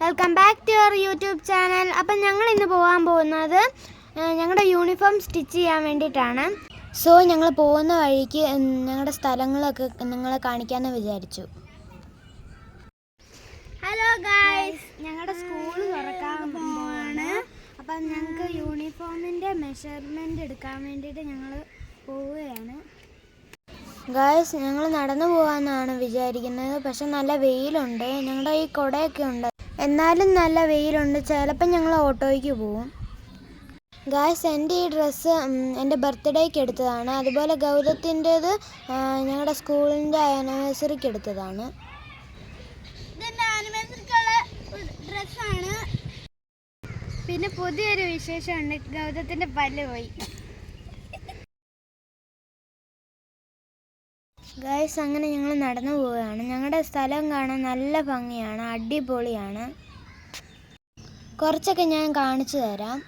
Welcome back to our YouTube channel അപ്പം ഞങ്ങൾ ഇന്ന് പോകാൻ പോകുന്നത് ഞങ്ങളുടെ യൂണിഫോം സ്റ്റിച്ച് ചെയ്യാൻ വേണ്ടിയിട്ടാണ്. സോ ഞങ്ങൾ പോകുന്ന വഴിക്ക് ഞങ്ങളുടെ സ്ഥലങ്ങളൊക്കെ നിങ്ങളെ കാണിക്കാമെന്ന് വിചാരിച്ചു. ഹലോ ഗായ്സ് ഞങ്ങളുടെ സ്കൂൾ തുറക്കാൻ പോവാണ്. അപ്പം ഞങ്ങൾക്ക് യൂണിഫോമിന്റെ മെഷർമെന്റ് എടുക്കാൻ വേണ്ടിയിട്ട് ഞങ്ങൾ പോവുകയാണ്. ഗായ്സ് ഞങ്ങൾ നടന്നു പോകാമെന്നാണ് വിചാരിക്കുന്നത്. പക്ഷെ നല്ല വെയിലുണ്ട്. ഞങ്ങളുടെ ഈ കുടയൊക്കെ ഉണ്ട്. എന്നാലും നല്ല വെയിലുണ്ട്. ചിലപ്പോൾ ഞങ്ങൾ ഓട്ടോയ്ക്ക് പോവും. ഗായ്സ് എന്റെ ഈ ഡ്രസ്സ് എന്റെ ബർത്ത്ഡേക്ക് എടുത്തതാണ്. അതുപോലെ ഗൗതത്തിന്റേത് ഞങ്ങളുടെ സ്കൂളിന്റെ ആനിവേഴ്സറിക്ക് എടുത്തതാണ്. പിന്നെ പുതിയൊരു വിശേഷമുണ്ട്. ഗൗതത്തിന്റെ പല്ല് പോയി. ഗൈസ് അങ്ങനെ ഞങ്ങൾ നടന്നു പോവുകയാണ്. ഞങ്ങളുടെ സ്ഥലം കാണാൻ നല്ല ഭംഗിയാണ്. അടിപൊളിയാണ്. കുറച്ചൊക്കെ ഞാൻ കാണിച്ചു തരാം.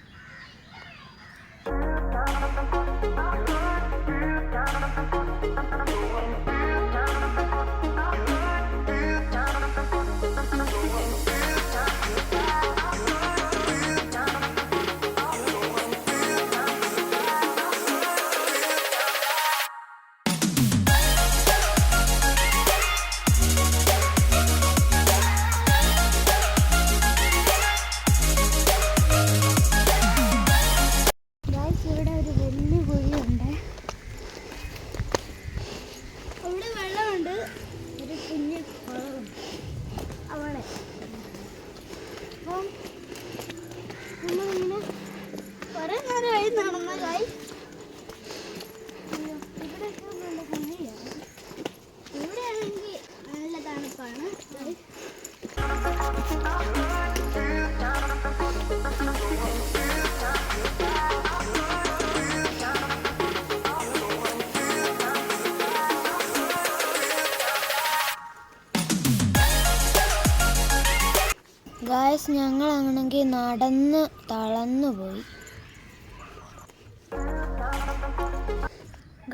ഗായസ് ഞങ്ങളാണെങ്കിൽ നടന്ന് തളന്നു പോയി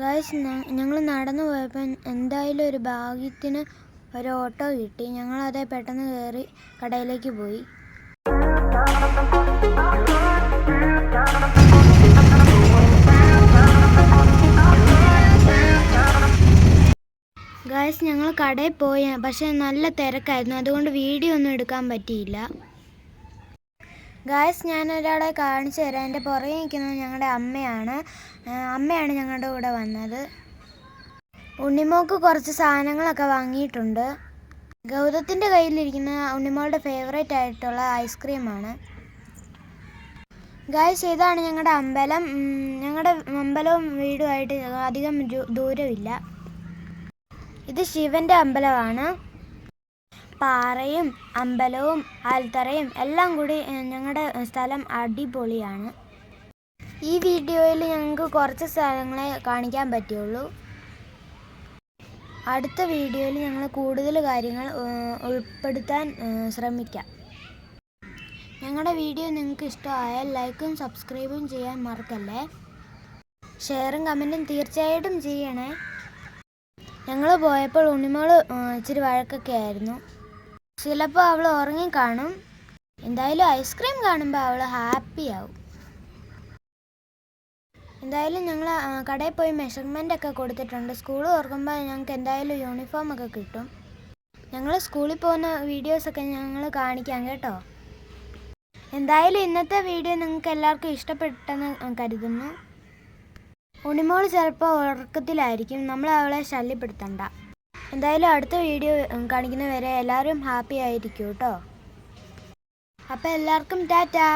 ഗൈസ് ഞങ്ങൾ നടന്നു പോയപ്പോൾ എന്തായാലും ഒരു ഭാഗ്യത്തിന് ഒരു ഓട്ടോ കിട്ടി. ഞങ്ങളതേ പെട്ടെന്ന് കയറി കടയിലേക്ക് പോയി. ഗായസ് ഞങ്ങൾ കടയിൽ പോയി. പക്ഷേ നല്ല തിരക്കായിരുന്നു. അതുകൊണ്ട് വീഡിയോ ഒന്നും എടുക്കാൻ പറ്റിയില്ല. ഗായസ് ഞാൻ കാണിച്ചു തരാം. എന്റെ പുറകെ നിൽക്കുന്നത് ഞങ്ങളുടെ അമ്മയാണ്. അമ്മയാണ് ഞങ്ങളുടെ കൂടെ വന്നത്. ഉണ്ണിമോക്ക് കുറച്ച് സാധനങ്ങളൊക്കെ വാങ്ങിയിട്ടുണ്ട്. ഗൗതത്തിന്റെ കയ്യിലിരിക്കുന്ന ഉണ്ണിമോളുടെ ഫേവറേറ്റ് ആയിട്ടുള്ള ഐസ്ക്രീമാണ് ഗായ്സ് ഇതാണ് ഞങ്ങളുടെ അമ്പലം. ഞങ്ങളുടെ അമ്പലവും വീടുമായിട്ട് അധികം ദൂരമില്ല. ഇത് ശിവന്റെ അമ്പലമാണ്. പാറയും അമ്പലവും ആൽത്തറയും എല്ലാം കൂടി ഞങ്ങളുടെ സ്ഥലം അടിപൊളിയാണ്. ഈ വീഡിയോയിൽ ഞങ്ങൾക്ക് കുറച്ച് സ്ഥലങ്ങളെ കാണിക്കാൻ പറ്റുള്ളൂ. അടുത്ത വീഡിയോയിൽ ഞങ്ങൾ കൂടുതൽ കാര്യങ്ങൾ ഉൾപ്പെടുത്താൻ ശ്രമിക്കാം. ഞങ്ങളുടെ വീഡിയോ നിങ്ങൾക്ക് ഇഷ്ടമായാൽ ലൈക്കും സബ്സ്ക്രൈബും ചെയ്യാൻ മറക്കല്ലേ? ഷെയറും കമന്റും തീർച്ചയായിട്ടും ചെയ്യണേ. ഞങ്ങൾ പോയപ്പോൾ ഉണ്ണിമോൾ ഇച്ചിരി വഴക്കൊക്കെ ആയിരുന്നു. ചിലപ്പോൾ അവൾ ഉറങ്ങിക്കാണും എന്തായാലും ഐസ്ക്രീം കാണുമ്പോൾ അവൾ ഹാപ്പി ആവും. എന്തായാലും ഞങ്ങൾ കടയിൽ പോയി മെഷർമെന്റ് ഒക്കെ കൊടുത്തിട്ടുണ്ട്. സ്കൂൾ തുറക്കുമ്പോൾ ഞങ്ങൾക്ക് എന്തായാലും യൂണിഫോം ഒക്കെ കിട്ടും. ഞങ്ങൾ സ്കൂളിൽ പോകുന്ന വീഡിയോസൊക്കെ ഞങ്ങൾ കാണിക്കാം കേട്ടോ. എന്തായാലും ഇന്നത്തെ വീഡിയോ നിങ്ങൾക്ക് എല്ലാവർക്കും ഇഷ്ടപ്പെട്ടെന്ന് കരുതുന്നു. ഉണിമോൾ ചിലപ്പോൾ ഉറക്കത്തിലായിരിക്കും. നമ്മൾ അവളെ ശല്യപ്പെടുത്തണ്ട. എന്തായാലും അടുത്ത വീഡിയോ കാണിക്കുന്നവരെ എല്ലാവരും ഹാപ്പി ആയിരിക്കും കേട്ടോ. അപ്പോൾ എല്ലാവർക്കും ടാറ്റാ.